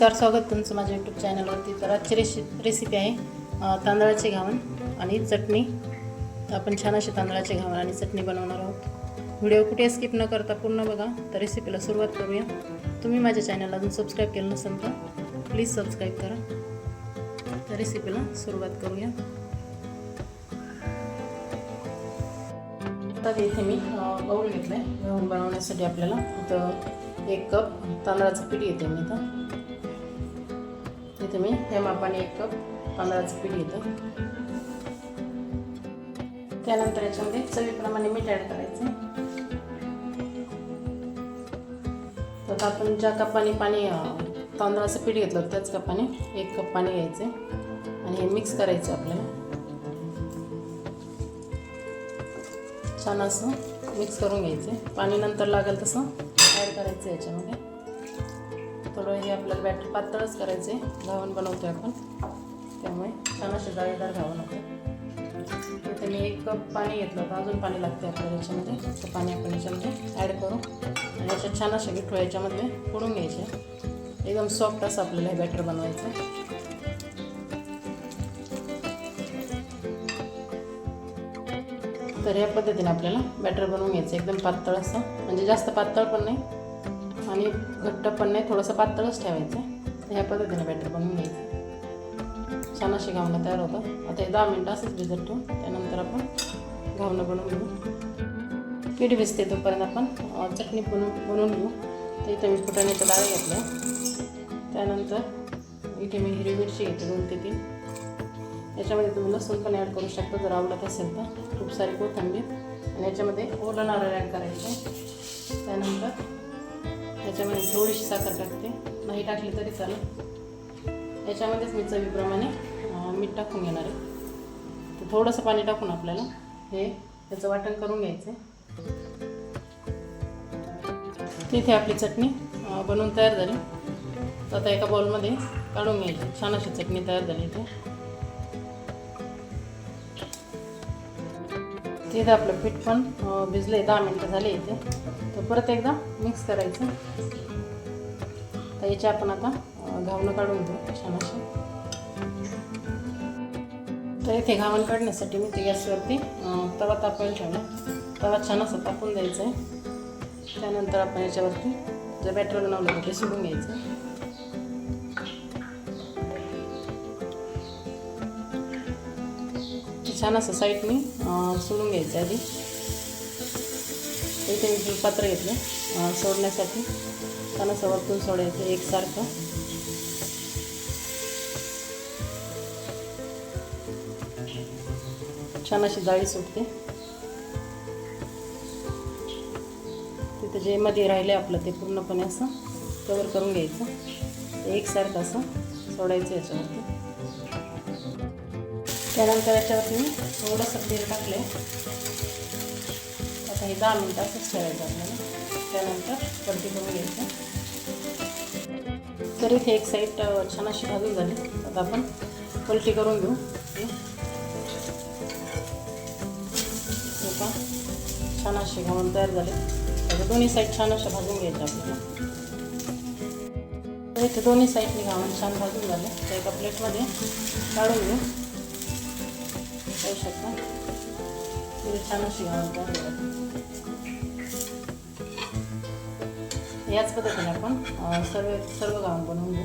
नमस्कार स्वागत तुमचं माझ्या यूट्यूब चॅनलवरती तर आजची रेसि रेसिपी आहे तांदळाचे घावण आणि चटणी. तर आपण छान असे तांदळाचे घावण आणि चटणी बनवणार आहोत. व्हिडिओ कुठे स्किप न करता पूर्ण बघा. तर रेसिपीला सुरुवात करूया. तुम्ही माझ्या चॅनलला अजून सबस्क्राईब केलं नसेल तर प्लीज सबस्क्राईब करा. तर रेसिपीला सुरुवात करूया. आता इथे मी अ, बाऊल घेतलं आहे गहून बनवण्यासाठी आपल्याला तर एक कप तांदळाचं पीठ येते मी इथं. तुम्ही. मी ह्या मापाने एक कप तांदळाचं पीठ घेते. त्यानंतर याच्यामध्ये चवीप्रमाणे मीठ ॲड करायचं. तर आता आपण ज्या कपाने पाणी तांदळाचं पीठ घेतलं त्याच कपाने एक कप पाणी घ्यायचं आणि हे मिक्स करायचं आपल्याला. छान असं मिक्स करून घ्यायचं. पाणी नंतर लागेल तसं ॲड करायचं याच्यामध्ये. थोडं हे आपल्याला बॅटर पातळच करायचं आहे घावण बनवतो आपण. त्यामुळे छान असे जाळीदार घावण होते. इथे मी एक कप पाणी घेतलं होतं. अजून पाणी लागते आपल्याला याच्यामध्ये. तर पाणी आपण याच्यामध्ये ॲड करू. आणि याच्यात छान असे विठू याच्यामध्ये फोडून घ्यायचे. एकदम सॉफ्ट असं आपल्याला हे बॅटर बनवायचं आहे. तर या पद्धतीने आपल्याला बॅटर बनवून घ्यायचं एकदम पातळ असं. म्हणजे जास्त पातळ पण नाही. आणि घट्ट पण नाही थोडंसं पातळच ठेवायचं. आहे ह्या पद्धतीने बॅटर बनवून घ्यायचं. छान अशी घावणं तयार होतं. आता हे दहा मिनटं असंच भिजत ठेवून त्यानंतर आपण घावणं बनवून घेऊ. पीठ भिजते तोपर्यंत आपण चटणी बनवून बनवून घेऊ. तर इथं मी तर डाळ घेतलं त्यानंतर इथे मी हिरवी मिरची घेते दोन ते तीन. याच्यामध्ये तुम्ही लसूण पण ॲड करू शकता जर आवडत असेल तर. खूप सारी कोथंबीर. आणि याच्यामध्ये ओलं नारळ ॲड करायचे त्यानंतर त्याच्यामध्ये थोडीशी साखर टाकते. नाही टाकली तरी चालेल. याच्यामध्येच मी चवीप्रमाणे मीठ टाकून घेणार आहे. तर थोडंसं पाणी टाकून आपल्याला हे त्याचं वाटण करून घ्यायचं तिथे आपली चटणी बनवून तयार झाली. तर आता एका बॉलमध्ये काढून घ्यायची. छान अशी चटणी तयार झाली इथे. तिथं आपलं पीठ पण भिजले दहा मिनटं झाले इथे. तर परत एकदा मिक्स करायचं. तर याचे आपण आता घावणं काढून घेऊ छान असे तर इथे घावण काढण्यासाठी मी ते गॅसवरती तवा तापायला ठेवला. तवा छान असं तापून द्यायचं आहे. त्यानंतर आपण याच्यावरती जे बॅटर बनवलं ते सोडून घ्यायचं छान असं साईडनी सोडून घ्यायचं आधी. इथे मी पात्र घेतलं सोडण्यासाठी. छान असं वरतून सोडायचं एकसारखं. छान अशी जाळी सुटते. तिथं जे मध्ये राहिले आपलं ते पूर्णपणे असं कवर करून घ्यायचं. एकसारखं असं सोडायचं याच्यावरती. त्यानंतर याच्यावर मी थोडंसं तेल टाकले आता हे दहा मिनटं असंच ठेवायचं आपल्याला. त्यानंतर पलटी करून घ्यायचं. तर इथे एक साईड छान अशी भाजून झाली. आता आपण पलटी करून घेऊ. छान असे घालून तयार झाले. आता दोन्ही साईड छान अशा भाजून घ्यायच्या आपल्याला. तर इथे दोन्ही साईडने घालून छान भाजून झाले. तर एका प्लेटमध्ये काढून घेऊ. पाहू शकता. पुढे छान अशी घालून याच पद्धतीने आपण सर्व सर्व घालून बनवून घेऊ.